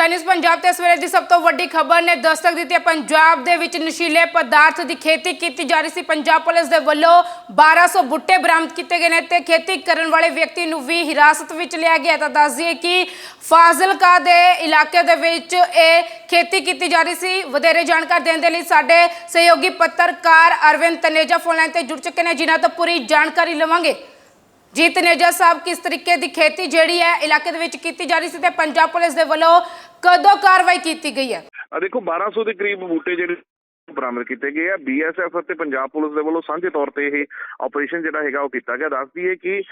Sky news Punjab ਤੇ ਇਸ ਦੀ ਸਭ ਤੋਂ ਵੱਡੀ ਖਬਰ ਨੇ ਦਸਤਕ ਦਿੱਤੀ ਹੈ। ਪੰਜਾਬ ਦੇ ਵਿੱਚ ਨਸ਼ੀਲੇ ਪਦਾਰਥ ਦੀ ਖੇਤੀ ਕੀਤੀ ਜਾ ਰਹੀ ਸੀ। ਪੰਜਾਬ ਪੁਲਿਸ ਦੇ ਵੱਲੋਂ 1200 ਬੁੱਟੇ ਬਰਾਮਦ ਕੀਤੇ ਗਏ ਨੇ ਤੇ ਖੇਤੀ ਕਰਨ ਵਾਲੇ ਵਿਅਕਤੀ ਨੂੰ ਵੀ ਹਿਰਾਸਤ ਵਿੱਚ ਲਿਆ ਗਿਆ ਤਾਂ ਦੱਸ ਦਈਏ ਕਿ ਫਾਜ਼ਿਲਕਾ ਦੇ ਇਲਾਕੇ ਦੇ ਵਿੱਚ ਇਹ ਖੇਤੀ ਕੀਤੀ ਜਾ ਰਹੀ ਸੀ। ਵਧੇਰੇ ਜਾਣਕਾਰੀ ਦੇਣ ਦੇ ਲਈ ਸਾਡੇ ਸਹਿਯੋਗੀ ਪੱਤਰਕਾਰ ਅਰਵਿੰਦ ਤਨੇਜਾ ਫੋਨ ਲਾਈਨ ਤੇ ਜੁੜ ਚੁੱਕੇ ਨੇ। ਜਿਨ੍ਹਾਂ ਤੋਂ ਪੂਰੀ ਜਾਣਕਾਰੀ ਲਵਾਂਗੇ। ਜੀ ਤਨੇਜਾ ਸਾਹਿਬ ਕਿਸ ਤਰੀਕੇ ਦੀ ਖੇਤੀ ਜਿਹੜੀ ਹੈ ਇਲਾਕੇ ਦੇ ਵਿੱਚ ਕੀਤੀ ਜਾ ਰਹੀ ਸੀ ਤੇ ਪੰਜਾਬ ਪੁਲਿਸ ਦੇ ਵੱਲੋਂ ਕਦੋਂ ਕਾਰਵਾਈ ਕੀਤੀ ਗਈ ਹੈ? ਆ ਦੇਖੋ 1200 ਦੇ ਕਰੀਬ ਬੂਟੇ ਜਿਹੜੇ ਬਰਾਮਦ ਕੀਤੇ ਗਏ ਆ। ਬੀਐਸਐਫ ਅਤੇ ਪੰਜਾਬ ਪੁਲਿਸ ਦੇ ਵੱਲੋਂ ਸਾਂਝੇ ਤੌਰ ਤੇ ਇਹ ਆਪਰੇਸ਼ਨ ਜਿਹੜਾ ਹੈਗਾ ਉਹ ਕੀਤਾ ਗਿਆ। ਦੱਸਦੀ ਹੈ ਕਿ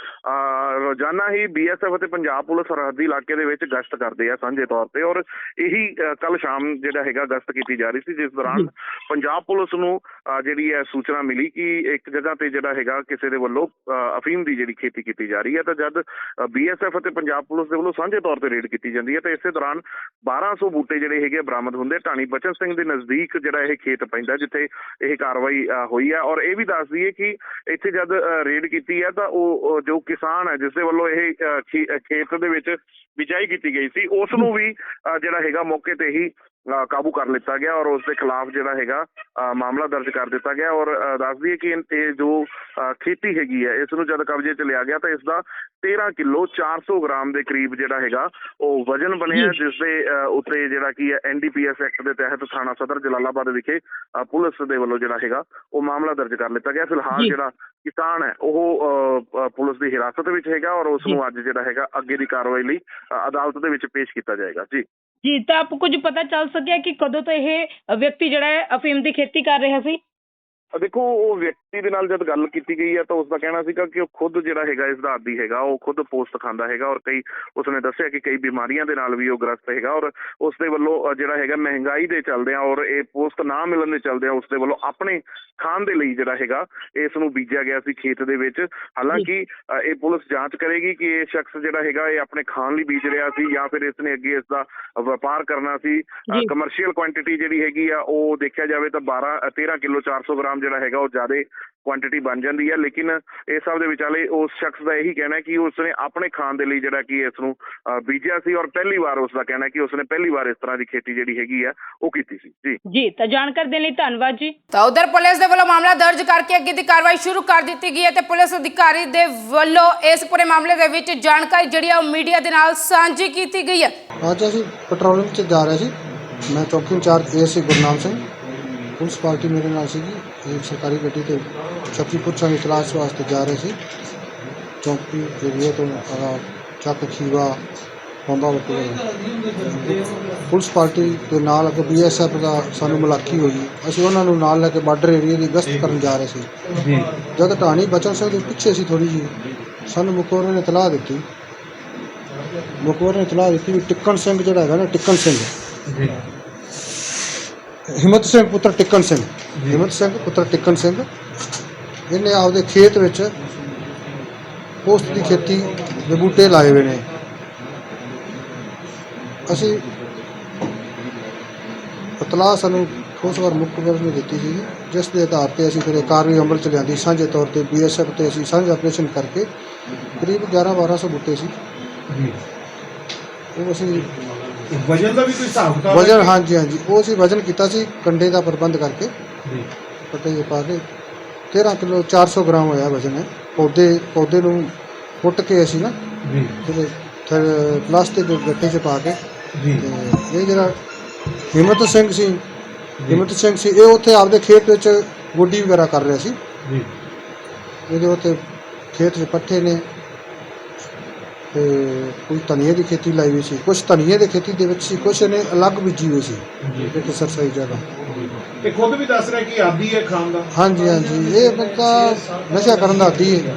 ਰੋਜ਼ਾਨਾ ਹੀ ਬੀਐਸਐਫ ਅਤੇ ਪੰਜਾਬ ਪੁਲਿਸ ਸਰਹੱਦੀ ਇਲਾਕੇ ਦੇ ਵਿੱਚ ਗਸ਼ਤ ਕਰਦੇ ਆ ਸਾਂਝੇ ਤੌਰ ਤੇ ਔਰ ਇਹੀ ਕੱਲ ਸ਼ਾਮ ਜਿਹੜਾ ਹੈਗਾ ਗਸ਼ਤ ਕੀਤੀ ਜਾ ਰਹੀ ਸੀ ਜਿਸ ਦੌਰਾਨ ਪੰਜਾਬ ਪੁਲਿਸ ਨੂੰ ਜਿਹੜੀ ਹੈ ਸੂਚਨਾ ਮਿਲੀ ਕਿ ਇੱਕ ਜਗ੍ਹਾ ਤੇ ਜਿਹੜਾ ਹੈਗਾ ਕਿਸੇ ਦੇ ਵੱਲੋਂ ਅਫੀਮ ਦੀ ਜਿਹੜੀ ਖੇਤੀ ਕੀਤੀ ਜਾ ਰਹੀ ਹੈ ਤਾਂ ਜਦ ਬੀਐਸਐਫ ਅਤੇ ਪੰਜਾਬ ਪੁਲਿਸ ਦੇ ਵੱਲੋਂ ਸਾਂਝੇ ਤੌਰ ਤੇ ਰੇਡ ਕੀਤੀ ਜਾਂਦੀ ਹੈ ਤਾਂ ਇਸੇ ਦੌਰਾਨ 1200 ਬੂਟੇ ਜਿਹੜੇ ਹੈਗੇ ਬਰਾਮਦ ਹੁੰਦੇ। ਢਾਣੀ ਬਚਨ ਸਿੰਘ ਦੇ ਨਜ਼ਦੀਕ ਜਿਹੜਾ ਇਹ ਖੇਤ ਪੈਂਦਾ ਜਿੱਥੇ ਇਹ ਕਾਰਵਾਈ ਅਹ, ਹੋਈ ਹੈ। ਔਰ ਇਹ ਵੀ ਦੱਸ ਦਈਏ ਕਿ ਇੱਥੇ ਜਦ ਅਹ, ਰੇਡ ਕੀਤੀ ਹੈ ਤਾਂ ਉਹ ਜੋ ਕਿਸਾਨ ਹੈ ਜਿਸ ਦੇ ਵੱਲੋਂ ਇਹ ਅਹ, ਖੇ- ਖੇਤ ਦੇ ਵਿੱਚ ਬਿਜਾਈ ਕੀਤੀ ਗਈ ਸੀ ਉਸ ਨੂੰ ਵੀ ਅਹ, ਜਿਹੜਾ ਹੈਗਾ ਮੌਕੇ ਤੇ ਹੀ ਕਾਬੂ ਕਰ ਲਿੱਤਾ ਗਿਆ ਔਰ ਉਸ ਦੇ ਖਿਲਾਫ ਜਿਹੜਾ ਹੈਗਾ ਮਾਮਲਾ ਦਰਜ ਕਰ ਦਿੱਤਾ ਗਿਆ ਔਰ ਅਹ, ਦੱਸ ਦਈਏ ਕਿ ਇਹ- ਜੋ ਖੇਤੀ ਹੈਗੀ ਹੈ ਇਸ ਨੂੰ ਜਦ ਕਬਜ਼ੇ 'ਚ ਲਿਆ ਗਿਆ ਤਾਂ ਇਸ ਦਾ 13 ਕਿਲੋ 400 ਗ੍ਰਾਮ ਦੇ ਕਰੀਬ ਜਿਹੜਾ ਹੈਗਾ ਉਹ ਵਜਨ ਬਣਿਆ ਜਿਸ ਦੇ ਉੱਤੇ ਜਿਹੜਾ ਕੀ ਹੈ ਐਨਡੀਪੀਐਸ ਐਕਟ ਦੇ ਤਹਿਤ ਥਾਣਾ ਸਦਰ ਜਲਾਲਾਬਾਦ ਵਿਖੇ ਪੁਲਿਸ ਦੇ ਵੱਲੋਂ ਜਿਹੜਾ ਹੈਗਾ ਉਹ ਮਾਮਲਾ ਦਰਜ ਕਰ ਲਿੱਤਾ ਗਿਆ। ਫਿਲਹਾਲ। ਜਿਹੜਾ ਕਿਸਾਨ ਹੈ ਉਹ ਪੁਲਿਸ ਦੀ ਹਿਰਾਸਤ ਵਿੱਚ ਹੈਗਾ ਔਰ ਉਸ ਨੂੰ ਅੱਜ ਜਿਹੜਾ ਹੈਗਾ ਅੱਗੇ ਦੀ ਕਾਰਵਾਈ ਲਈ ਅਦਾਲਤ ਦੇ ਵਿੱਚ ਪੇਸ਼ ਕੀਤਾ ਜਾਏਗਾ। ਜੀ। ਜੀ, ਤਾਂ ਆਪ ਕੁਝ ਪਤਾ ਚੱਲ ਸਕਿਆ ਕਿ ਕਦੋਂ ਤੋਂ ਇਹ ਵਿਅਕਤੀ ਜਿਹੜਾ ਹੈ ਅਫੀਮ ਦੀ ਖੇਤੀ ਕਰ ਰਿਹਾ ਸੀ? ਦੇਖੋ ਉਹ ਵਿਅਕਤੀ ਦੇ ਨਾਲ ਜਦ ਗੱਲ ਕੀਤੀ ਗਈ ਹੈ ਤਾਂ ਉਸ ਦਾ ਕਹਿਣਾ ਸੀਗਾ ਕਿ ਉਹ ਖੁਦ ਜਿਹੜਾ ਹੈਗਾ ਇਸ ਦਾ ਆਦੀ ਹੈਗਾ ਉਹ ਖੁਦ ਪੋਸਟ ਖਾਂਦਾ ਹੈਗਾ ਔਰ ਕਈ ਉਸਨੇ ਦੱਸਿਆ ਕਿ ਕਈ ਬਿਮਾਰੀਆਂ ਦੇ ਨਾਲ ਵੀ ਉਹ ਗ੍ਰਸਤ ਹੈਗਾ ਔਰ ਉਸ ਦੇ ਵੱਲੋਂ ਜਿਹੜਾ ਹੈਗਾ ਮਹਿੰਗਾਈ ਦੇ ਚੱਲਦਿਆਂ ਔਰ ਇਹ ਪੋਸਟ ਨਾ ਮਿਲਣ ਦੇ ਚੱਲਦਿਆਂ ਉਸ ਦੇ ਵੱਲੋਂ ਆਪਣੇ ਖਾਣ ਦੇ ਲਈ ਜਿਹੜਾ ਹੈਗਾ ਇਸ ਨੂੰ ਬੀਜਿਆ ਗਿਆ ਸੀ ਖੇਤ ਦੇ ਵਿੱਚ। ਹਾਲਾਂਕਿ ਇਹ ਪੁਲਿਸ ਜਾਂਚ ਕਰੇਗੀ ਕਿ ਇਹ ਸ਼ਖਸ ਜਿਹੜਾ ਹੈਗਾ ਇਹ ਆਪਣੇ ਖਾਣ ਲਈ ਬੀਜ ਰਿਹਾ ਸੀ ਜਾਂ ਫਿਰ ਇਸ ਨੇ ਅੱਗੇ ਇਸ ਦਾ ਵਪਾਰ ਕਰਨਾ ਸੀ। ਕਮਰਸ਼ੀਅਲ ਕੁਆਂਟੀਟੀ ਜਿਹੜੀ ਹੈਗੀ ਆ ਉਹ ਦੇਖਿਆ ਜਾਵੇ ਤਾਂ 12 ਅ, 13 ਕਿਲੋ 400 ਗ੍ਰਾਮ ਜਿਹੜਾ ਹੈਗਾ ਉਹ ਜ਼ਿਆਦਾ ਕੁਆਂਟੀਟੀ ਬਣ ਜਾਂਦੀ ਹੈ। ਲੇਕਿਨ ਇਸ ਸਭ ਦੇ ਵਿਚਾਲੇ ਉਸ ਸ਼ਖਸ ਦਾ ਇਹੀ ਕਹਿਣਾ ਹੈ ਕਿ ਉਸਨੇ ਆਪਣੇ ਖਾਣ ਦੇ ਲਈ ਜਿਹੜਾ ਕਿ ਇਸ ਨੂੰ ਬੀਜਿਆ ਸੀ ਔਰ ਪਹਿਲੀ ਵਾਰ ਉਸ ਦਾ ਕਹਿਣਾ ਹੈ ਕਿ ਉਸਨੇ ਪਹਿਲੀ ਵਾਰ ਇਸ ਤਰ੍ਹਾਂ ਦੀ ਖੇਤੀ ਜਿਹੜੀ ਹੈਗੀ ਆ ਉਹ ਕੀਤੀ ਸੀ। ਜੀ। ਜੀ ਤਾਂ ਜਾਣਕਾਰੀ ਦੇਣ ਲਈ ਧੰਨਵਾਦ ਜੀ। ਤਾਂ ਉਧਰ ਪੁਲਿਸ ਦੇ ਵੱਲੋਂ ਮਾਮਲਾ ਦਰਜ ਕਰਕੇ ਅੱਗੇ ਦੀ ਕਾਰਵਾਈ ਸ਼ੁਰੂ ਕਰ ਦਿੱਤੀ ਗਈ ਹੈ ਤੇ ਪੁਲਿਸ ਅਧਿਕਾਰੀ ਦੇ ਵੱਲੋਂ ਇਸ ਪੂਰੇ ਮਾਮਲੇ ਦੇ ਵਿੱਚ ਜਾਣਕਾਰੀ ਜਿਹੜੀ ਆ ਉਹ ਮੀਡੀਆ ਦੇ ਨਾਲ ਸਾਂਝੀ ਕੀਤੀ ਗਈ ਹੈ। ਅੱਜ ਅਸੀਂ ਪੈਟਰੋਲਿੰਗ 'ਚ ਜਾ ਰਹੇ ਸੀ। ਮੈਂ ਚੌਕੀ incharge ASC Gurnam Singh police party ਮੇਰੇ ਨਾਲ ਸੀਗੀ। ਇੱਕ ਸਰਕਾਰੀ ਗੱਡੀ ਤੇ ਚੱਕੀ ਪੁੱਛਾਂ ਦੀ ਤਲਾਸ਼ ਵਾਸਤੇ ਜਾ ਰਹੇ ਸੀ। ਚੌਕੀ ਏਰੀਆ ਤੋਂ ਆਹ ਚੱਕ ਖੀਵਾ ਹੁੰਦਾ ਵਕੀਲ ਪੁਲਿਸ ਪਾਰਟੀ ਦੇ ਨਾਲ ਅੱਗੇ ਬੀਐਸਐਫ ਦਾ ਸਾਨੂੰ ਮੁਲਾਕੀ ਹੋਈ। ਅਸੀਂ ਉਹਨਾਂ ਨੂੰ ਨਾਲ ਲੈ ਕੇ ਬਾਰਡਰ ਏਰੀਆ ਦੀ ਗਸ਼ਤ ਕਰਨ ਜਾ ਰਹੇ ਸੀ। ਜਦ ਢਾਣੀ ਬਚਨ ਸਿੰਘ ਦੇ ਪਿੱਛੇ ਸੀ ਥੋੜੀ ਜੀ ਸਾਨੂੰ ਮੁਕੋਰੇ ਨੇ ਤਲਾਹ ਦਿੱਤੀ। ਮੁਕੋਰੇ ਨੇ ਤਲਾਹ ਦਿੱਤੀ ਵੀ ਟਿੱਕਣ ਸਿੰਘ ਜਿਹੜਾ ਹੈਗਾ ਨਾ ਟਿੱਕਣ ਸਿੰਘ। ਹਿੰਮਤ ਸਿੰਘ ਪੁੱਤਰ ਟਿੱਕਣ ਸਿੰਘ। ਹਿੰਮਤ ਸਿੰਘ ਪੁੱਤਰ ਟਿੱਕਣ ਸਿੰਘ। ਇਹਨੇ ਆਪਦੇ ਖੇਤ ਵਿੱਚ ਪੋਸਤ ਦੀ ਖੇਤੀ ਦੇ ਬੂਟੇ ਲਾਏ ਹੋਏ ਨੇ। ਅਸੀਂ ਇਤਲਾਹ ਸਾਨੂੰ ਉਸ ਵਾਰ ਮੁੱਖ ਖਬਰ ਨੇ ਦਿੱਤੀ ਸੀ। ਜਿਸ ਦੇ ਆਧਾਰ ਤੇ ਅਸੀਂ ਫਿਰ ਇਹ ਕਾਰਵਾਈ ਅਮਲ ਚ ਲਿਆਂਦੀ। ਸਾਂਝੇ ਤੌਰ ਤੇ ਬੀਐਸਐਫ ਤੇ ਅਸੀਂ ਸਾਂਝਾ ਆਪਰੇਸ਼ਨ ਕਰਕੇ ਕਰੀਬ 11 1200 ਬੂਟੇ ਸੀ। ਉਹ ਅਸੀਂ ਵਜਨ ਦਾ ਵੀ ਕੋਈ ਹਿਸਾਬ ਕਿਤਾਬ ਹੈ? ਵਜਨ ਹਾਂਜੀ ਹਾਂਜੀ। ਉਹ ਅਸੀਂ ਵਜਨ ਕੀਤਾ ਸੀ ਕੰਡੇ ਦਾ ਪ੍ਰਬੰਧ ਕਰਕੇ। ਜੀ। ਪੱਟੇ ਜਿਹੇ ਪਾ ਕੇ। 13 ਕਿਲੋ 400 ਗ੍ਰਾਮ ਹੋਇਆ ਵਜਨ ਹੈ। ਪੌਦੇ ਪੌਦੇ ਨੂੰ ਪੁੱਟ ਕੇ ਅਸੀਂ ਨਾ ਜੀ। ਜਿਹੜੇ ਥਰ- ਪਲਾਸਟਿਕ ਦੇ ਗੱਟੇ 'ਚ ਪਾ ਕੇ ਜੀ। ਤੇ ਇਹ ਜਿਹੜਾ ਹਿੰਮਤ ਸਿੰਘ ਸੀ ਹਿੰਮਤ ਸਿੰਘ ਸੀ ਇਹ ਉੱਥੇ ਆਪਦੇ ਖੇਤ ਵਿੱਚ ਗੋਡੀ ਵਗੈਰਾ ਕਰ ਰਿਹਾ ਸੀ। ਜੀ। ਇਹਦੇ ਉੱਤੇ ਖੇਤ 'ਚ ਪੱਠੇ ਨੇ। ਤੇ ਕੋਈ ਧਨੀਏ ਦੀ ਖੇਤੀ ਲਾਈ ਹੋਈ ਸੀ ਕੁਝ ਧਨੀਏ ਦੀ ਖੇਤੀ ਦੇ ਵਿੱਚ ਸੀ ਕੁਝ ਨੇ ਅਲੱਗ ਬੀਜੀ ਹੋਈ ਸੀ ਜੀ। ਇੱਕ ਸਰਸਾਈ ਜਗ੍ਹਾ ਇਹ ਖੁਦ ਵੀ ਦੱਸ ਰਿਹਾ ਕਿ ਆਦੀ ਹੈ ਖਾਣ ਦਾ? ਹਾਂਜੀ ਹਾਂਜੀ। ਇਹ ਬੰਦਾ ਨਸ਼ਾ ਕਰਨ ਦਾ ਆਦੀ ਹੈ।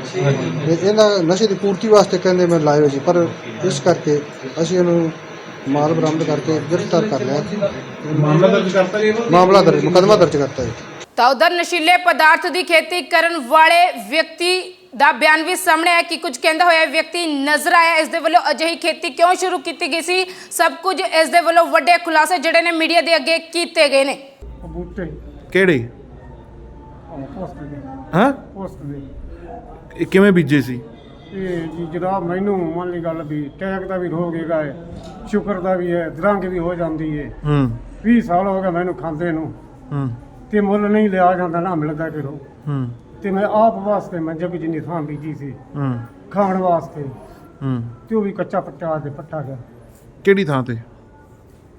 ਤੇ ਇਹਨਾਂ ਨਸ਼ੇ ਦੀ ਪੂਰਤੀ ਵਾਸਤੇ ਕਹਿੰਦੇ ਮੈਂ ਲਾਏ ਹੋਏ ਸੀ ਪਰ ਇਸ ਕਰਕੇ ਅਸੀਂ ਇਹਨੂੰ ਮਾਲ ਬਰਾਮਦ ਕਰਕੇ ਗ੍ਰਿਫਤਾਰ ਕਰ ਲਿਆ। ਮਾਮਲਾ ਦਰਜ ਕਰਤਾ ਜੀ ਇਹਨਾਂ? ਮਾਮਲਾ ਦਰਜ ਮੁਕੱਦਮਾ ਦਰਜ ਕਰਤਾ ਹੈ ਤਾਂ ਉਧਰ ਨਸ਼ੀਲੇ ਪਦਾਰਥ ਦੀ ਖੇਤੀ ਕਰਨ ਵਾਲੇ ਵਿਅਕਤੀ ਦਾ ਬਿਆਨ ਵੀ ਸਾਹਮਣੇ ਆਇਆ ਕਿ ਕੁਝ ਕਹਿੰਦਾ ਹੋਇਆ ਵਿਅਕਤੀ ਨਜ਼ਰ ਆਇਆ ਇਸ ਦੇ ਵੱਲੋਂ ਅਜਿਹੀ ਖੇਤੀ ਕਿਉਂ ਸ਼ੁਰੂ ਕੀਤੀ ਗਈ ਸੀ? ਸਭ ਕੁਝ ਇਸ ਦੇ ਵੱਲੋਂ ਵੱਡੇ ਖੁਲਾਸੇ ਜਿਹੜੇ ਨੇ ਮੀਡੀਆ ਦੇ ਅੱਗੇ ਕੀਤੇ ਗਏ ਨੇ। ਬੂਟੇ। ਕਿਹੜੇ? ਪੋਸਟ ਦੇ। ਹਾਂ? ਪੋਸਟ ਦੇ। ਇਹ ਕਿਵੇਂ ਬੀਜੇ ਸੀ? ਇਹ ਜੀ ਜਨਾਬ ਮੈਨੂੰ ਮੰਨ ਲਈ ਗੱਲ ਵੀ ਟੈਗ ਦਾ ਵੀ ਰੋਗ ਹੈਗਾ ਹੈ ਸ਼ੁਕਰ ਦਾ ਵੀ ਹੈ ਦਰੰਗ ਵੀ ਹੋ ਜਾਂਦੀ ਹੈ। ਹੂੰ। 20 ਸਾਲ ਹੋ ਗਏ ਮੈਨੂੰ ਖਾਂਦੇ ਨੂੰ। ਹੂੰ। ਤੇ ਮੁੱਲ ਨਹੀਂ ਲਿਆ ਜਾਂਦਾ ਨਾ ਮਿਲਦਾ ਕਿਰੋ ਹੂੰ। ਤੇ ਮੈਂ ਆਪ ਵਾਸਤੇ ਮੈਂ ਜਗ ਜਿੰਨੀ ਥਾਂ ਬੀਜੀ ਸੀ ਹੂੰ। ਖਾਣ ਵਾਸਤੇ ਹੂੰ। ਤੇ ਉਹ ਵੀ ਕੱਚਾ ਪੱਟਾ ਤੇ ਪੱਟਾ ਗਿਆ ਕਿਹੜੀ ਥਾਂ ਤੇ?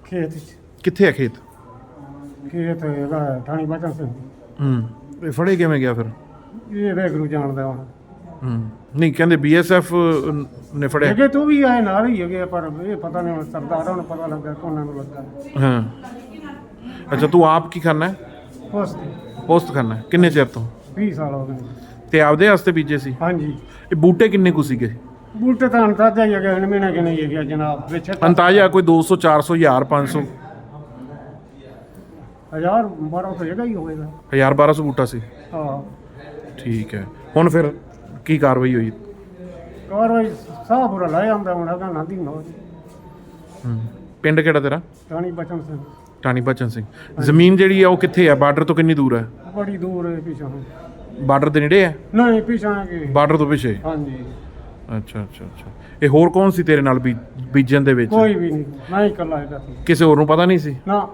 ਖੇਤ 'ਚ। ਕਿੱਥੇ ਹੈ ਖੇਤ? ਖੇਤ ਹੈਗਾ ਠਾਣੀ ਬਚਨ ਸਿੰਘ। ਹੂੰ। ਇਹ ਫੜੇ ਕਿਵੇਂ ਗਿਆ ਫਿਰ? ਇਹ ਵੈਗਰੂ ਜਾਣਦਾ ਹੁਣ ਹੂੰ। ਨਹੀਂ ਕਹਿੰਦੇ ਬੀਐਸਐਫ ਨੇ ਫੜਿਆ। ਹੈਗੇ ਤੂੰ ਵੀ ਆਏ ਨਾਲ ਹੀ ਹੈਗੇ ਪਰ ਇਹ ਪਤਾ ਨਹੀਂ ਹੁਣ ਸਰਦਾਰਾਂ ਨੂੰ ਪਤਾ ਲੱਗਾ ਕੋਨਾਂ ਨੂੰ ਲੱਗਾ। ਹਾਂ। ਅੱਛਾ ਤੂੰ ਆਪ ਕੀ ਕਰਨਾ ਹੈ? ਤੇ ਪੋਸਟ ਕਰਨਾ ਹੈ। ਕਿੰਨੇ ਚਿਰ ਤੋਂ? 20 ਸਾਲ ਹੋ ਗਏ। ਤੇ ਆਪਦੇ ਵਾਸਤੇ ਬੀਜੇ ਸੀ? ਹਾਂਜੀ। ਇਹ ਬੂਟੇ ਕਿੰਨੇ ਕੁ ਸੀਗੇ? ਬੂਟੇ ਤਾਂ ਅੰਤਾਜਾ ਹੀ ਹੈਗੇ ਮਹੀਨਾ ਕਿ ਨਹੀਂ ਹੈਗਾ ਜਨਾਬ। ਵਿੱਚ ਅੰਤਾਜ਼ਾ ਕੋਈ 200 400 1000 500 ਹਜ਼ਾਰ ਬਾਰਾਂ ਤਾਂ ਹੈਗਾ ਹੀ ਹੋਵੇਗਾ 1000 1200 ਬੂਟਾ ਸੀ। ਹਾਂ। ਠੀਕ ਹੈ। ਹੁਣ ਫਿਰ ਕੀ ਕਾਰਵਾਈ ਹੋਈ? ਕਾਰਵਾਈ ਸਾਹ ਪੂਰਾ ਲੈ ਆਉਂਦਾ ਹੁਣ ਹੈਗਾ ਨਾਂਦੀ ਨੋ ਹੂੰ। ਪਿੰਡ ਕਿਹੜਾ ਤੇਰਾ? ਟਾਣੀ ਬਚਨ ਸਿੰਘ। ਟਾਣੀ ਬਚਨ ਸਿੰਘ। ਜ਼ਮੀਨ ਜਿਹੜੀ ਆ ਉਹ ਕਿੱਥੇ ਆ? ਬਾਰਡਰ ਤੋਂ ਕਿੰਨੀ ਦੂਰ ਹੈ ਬੜੀ ਦੂਰ ਹੈ ਪਿਛਾਂ। ਬਾਰਡਰ ਦੇ ਨੇੜੇ ਹੈ ਨਹੀਂ ਪਿਛਾਂ ਕਿ। ਬਾਰਡਰ ਤੋਂ ਪਿੱਛੇ? ਹਾਂਜੀ। ਅੱਛਾ ਅੱਛਾ ਅੱਛਾ। ਇਹ ਹੋਰ ਕੌਣ ਸੀ ਤੇਰੇ ਨਾਲ ਬੀ- ਬੀਜਣ ਦੇ ਵਿੱਚ? ਕੋਈ ਵੀ ਨਹੀਂ। ਮੈਂ ਹੀ ਇਕੱਲਾ ਹੈਗਾ ਸੀ। ਕਿਸੇ ਹੋਰ ਨੂੰ ਪਤਾ ਨਹੀਂ ਸੀ? ਨਾ।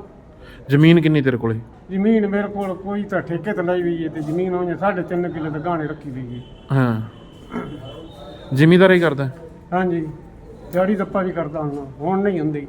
ਜ਼ਮੀਨ ਕਿੰਨੀ ਤੇਰੇ ਕੋਲੇ? ਜ਼ਮੀਨ ਮੇਰੇ ਕੋਲ ਕੋਈ ਤਾਂ ਠੇਕੇ ਤੇ ਲਈ ਹੋਈ ਹੈ ਤੇ ਜ਼ਮੀਨ ਉਹਨੇ ਸਾਢੇ ਤਿੰਨ ਕਿੱਲੇ ਤੇ ਗਾਣੇ ਰੱਖੀ ਹੋਈ ਹੈ। ਹਾਂ। ਜ਼ਿਮੀਦਾਰੀ ਕਰਦਾ? ਹਾਂਜੀ। ਦਿਹਾੜੀ ਦੱਪਾ ਵੀ ਕਰਦਾ ਹੁੰਦਾ ਹੁਣ ਨਹੀਂ ਹੁੰਦੀ।